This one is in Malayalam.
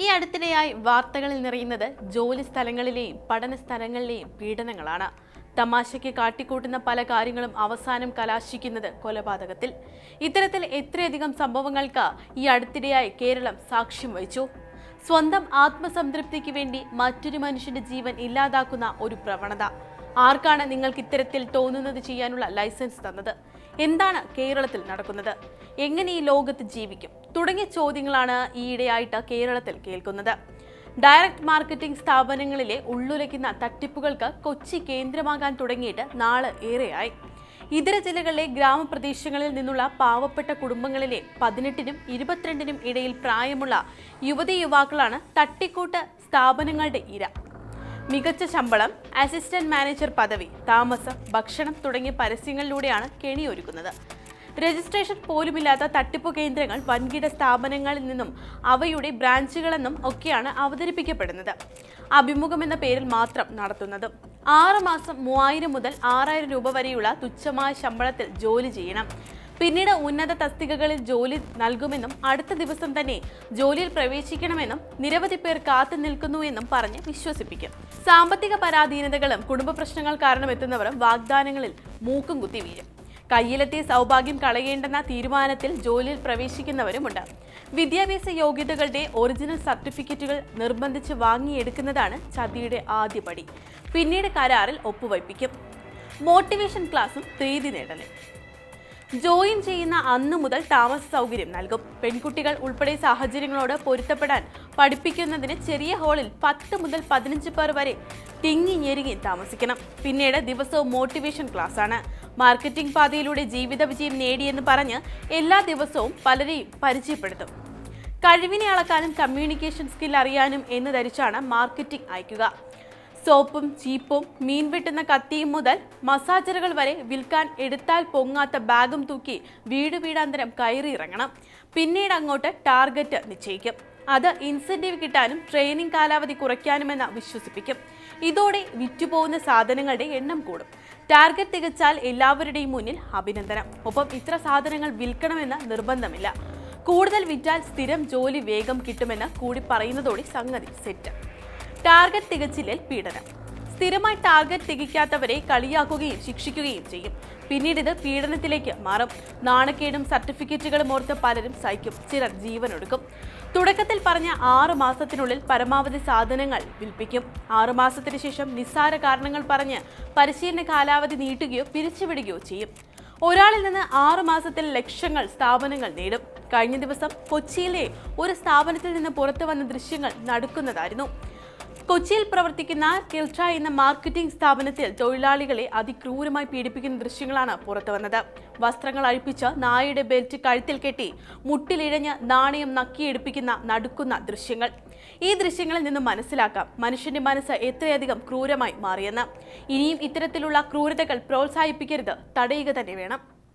ഈ അടുത്തിടെയായി വാർത്തകളിൽ നിറയുന്നത് ജോലി സ്ഥലങ്ങളിലെയും പഠന സ്ഥലങ്ങളിലെയും പീഡനങ്ങളാണ്. തമാശയ്ക്ക് കാട്ടിക്കൂട്ടുന്ന പല കാര്യങ്ങളും അവസാനം കലാശിക്കുന്നത് കൊലപാതകത്തിൽ. ഇത്തരത്തിൽ എത്രയധികം സംഭവങ്ങൾക്ക് ഈ അടുത്തിടെയായി കേരളം സാക്ഷ്യം വഹിച്ചു. സ്വന്തം ആത്മസംതൃപ്തിക്ക് വേണ്ടി മറ്റൊരു മനുഷ്യന്റെ ജീവൻ ഇല്ലാതാക്കുന്ന ഒരു പ്രവണത. ആർക്കാണ് നിങ്ങൾക്ക് ഇത്തരത്തിൽ തോന്നുന്നത് ചെയ്യാനുള്ള ലൈസൻസ് തന്നത്? എന്താണ് കേരളത്തിൽ നടക്കുന്നത്? എങ്ങനെ ഈ ലോകത്ത് ജീവിക്കും? തുടങ്ങിയ ചോദ്യങ്ങളാണ് ഈയിടെയായിട്ട് കേരളത്തിൽ കേൾക്കുന്നത്. ഡയറക്ട് മാർക്കറ്റിംഗ് സ്ഥാപനങ്ങളിലെ ഉള്ളുലയ്ക്കുന്ന തട്ടിപ്പുകൾക്ക് കൊച്ചി കേന്ദ്രമാകാൻ തുടങ്ങിയിട്ട് നാളെ ഏറെയായി. ഇതര ജില്ലകളിലെ ഗ്രാമപ്രദേശങ്ങളിൽ നിന്നുള്ള പാവപ്പെട്ട കുടുംബങ്ങളിലെ പതിനെട്ടിനും ഇരുപത്തിരണ്ടിനും ഇടയിൽ പ്രായമുള്ള യുവതി യുവാക്കളാണ് തട്ടിക്കൂട്ട് സ്ഥാപനങ്ങളുടെ ഇര. മികച്ച ശമ്പളം അസിസ്റ്റന്റ് മാനേജർ പദവി താമസം ഭക്ഷണം തുടങ്ങിയ പരസ്യങ്ങളിലൂടെയാണ് കെണിയൊരുക്കുന്നത്. രജിസ്ട്രേഷൻ പോലുമില്ലാത്ത തട്ടിപ്പു കേന്ദ്രങ്ങൾ വൻകിട സ്ഥാപനങ്ങളിൽ നിന്നും അവയുടെ ബ്രാഞ്ചുകളെന്നും ഒക്കെയാണ് അവതരിപ്പിക്കപ്പെടുന്നത്. അഭിമുഖം എന്ന പേരിൽ മാത്രം നടത്തുന്നത്. ആറ് മാസം മൂവായിരം മുതൽ ആറായിരം രൂപ വരെയുള്ള തുച്ഛമായ ശമ്പളത്തിൽ ജോലി ചെയ്യണം. പിന്നീട് ഉന്നത തസ്തികകളിൽ ജോലി നൽകുമെന്നും അടുത്ത ദിവസം തന്നെ ജോലിയിൽ പ്രവേശിക്കണമെന്നും നിരവധി പേർ കാത്തു നിൽക്കുന്നുവെന്നും പറഞ്ഞ് വിശ്വസിപ്പിക്കും. സാമ്പത്തിക പരാധീനതകളും കുടുംബ പ്രശ്നങ്ങൾ കാരണം എത്തുന്നവരും വാഗ്ദാനങ്ങളിൽ മൂക്കും കുത്തി വീഴും. കയ്യിലെത്തിയ സൗഭാഗ്യം കളയേണ്ടെന്ന തീരുമാനത്തിൽ ജോലിയിൽ പ്രവേശിക്കുന്നവരുമുണ്ട്. വിദ്യാഭ്യാസ യോഗ്യതകളുടെ ഒറിജിനൽ സർട്ടിഫിക്കറ്റുകൾ നിർബന്ധിച്ച് വാങ്ങിയെടുക്കുന്നതാണ് ചതിയുടെ ആദ്യപടി പിന്നീട് കരാറിൽ ഒപ്പുവയ്പ്പിക്കും. മോട്ടിവേഷൻ ക്ലാസും പ്രീതി നേടലും. ജോയിൻ ചെയ്യുന്ന അന്ന് മുതൽ താമസ സൗകര്യം നൽകും. പെൺകുട്ടികൾ ഉൾപ്പെടെ സാഹചര്യങ്ങളോട് പൊരുത്തപ്പെടാൻ പഠിപ്പിക്കുന്നതിന് ചെറിയ ഹാളിൽ പത്ത് മുതൽ പതിനഞ്ച് പേർ വരെ തിങ്ങി ഞെരുങ്ങി താമസിക്കണം. പിന്നീട് ദിവസവും മോട്ടിവേഷൻ ക്ലാസ് ആണ്. മാർക്കറ്റിംഗ് പാതയിലൂടെ ജീവിത വിജയം നേടിയെന്ന് പറഞ്ഞ് എല്ലാ ദിവസവും പലരെയും പരിചയപ്പെടുത്തും. കഴിവിനെ അളക്കാനും കമ്മ്യൂണിക്കേഷൻ സ്കിൽ അറിയാനും എന്ന് ധരിച്ചാണ് മാർക്കറ്റിംഗ് അയക്കുക. സോപ്പും ചീപ്പും മീൻ വെട്ടുന്ന കത്തിയും മുതൽ മസാജറുകൾ വരെ വിൽക്കാൻ എടുത്താൽ പൊങ്ങാത്ത ബാഗും തൂക്കി വീട് വീടാന്തരം കയറി ഇറങ്ങണം. പിന്നീട് അങ്ങോട്ട് ടാർഗറ്റ് നിശ്ചയിക്കും. അത് ഇൻസെന്റീവ് കിട്ടാനും ട്രെയിനിങ് കാലാവധി കുറയ്ക്കാനുമെന്ന് വിശ്വസിപ്പിക്കും. ഇതോടെ വിറ്റുപോകുന്ന സാധനങ്ങളുടെ എണ്ണം കൂടും. ടാർഗറ്റ് തികച്ചാൽ എല്ലാവരുടെയും മുന്നിൽ അഭിനന്ദനം. ഒപ്പം ഇത്ര സാധനങ്ങൾ വിൽക്കണമെന്ന് നിർബന്ധമില്ല. കൂടുതൽ വിറ്റാൽ സ്ഥിരം ജോലി വേഗം കിട്ടുമെന്ന് കൂടി പറയുന്നതോടെ സംഗതി സെറ്റ്. ടാർഗറ്റ് തികച്ചില്ലിൽ പീഡനം. സ്ഥിരമായി ടാർഗറ്റ് തികയ്ക്കാത്തവരെ കളിയാക്കുകയും ശിക്ഷിക്കുകയും ചെയ്യും. പിന്നീട് ഇത് പീഡനത്തിലേക്ക് മാറും. നാണക്കേടും സർട്ടിഫിക്കറ്റുകളും ഓർത്ത് പലരും സഹിക്കും. ചിലർ ജീവനൊടുക്കും. തുടക്കത്തിൽ പറഞ്ഞ ആറു മാസത്തിനുള്ളിൽ പരമാവധി സാധനങ്ങൾ വിൽപ്പിക്കും. ആറു മാസത്തിന് ശേഷം നിസ്സാര കാരണങ്ങൾ പറഞ്ഞ് പരിശീലന കാലാവധി നീട്ടുകയോ പിരിച്ചുവിടുകയോ ചെയ്യും. ഒരാളിൽ നിന്ന് ആറു മാസത്തിൽ ലക്ഷങ്ങൾ സ്ഥാപനങ്ങൾ നേടും. കഴിഞ്ഞ ദിവസം കൊച്ചിയിലെ ഒരു സ്ഥാപനത്തിൽ നിന്ന് പുറത്തു വന്ന ദൃശ്യങ്ങൾ നടക്കുന്നതായിരുന്നു. കൊച്ചിയിൽ പ്രവർത്തിക്കുന്ന കിൽട്ര എന്ന മാർക്കറ്റിംഗ് സ്ഥാപനത്തിൽ തൊഴിലാളികളെ അതിക്രൂരമായി പീഡിപ്പിക്കുന്ന ദൃശ്യങ്ങളാണ് പുറത്തുവന്നത് വസ്ത്രങ്ങൾ അഴിപ്പിച്ച് നായയുടെ ബെൽറ്റ് കഴുത്തിൽ കെട്ടി മുട്ടിലിഴഞ്ഞ് നാണയം നക്കിയെടുപ്പിക്കുന്ന നടുക്കുന്ന ദൃശ്യങ്ങൾ. ഈ ദൃശ്യങ്ങളിൽ നിന്ന് മനസ്സിലാക്കാം മനുഷ്യന്റെ മനസ്സ് എത്രയധികം ക്രൂരമായി മാറിയെന്ന്. ഇനിയും ഇത്തരത്തിലുള്ള ക്രൂരതകൾ പ്രോത്സാഹിപ്പിക്കരുത് തടയുക തന്നെ വേണം.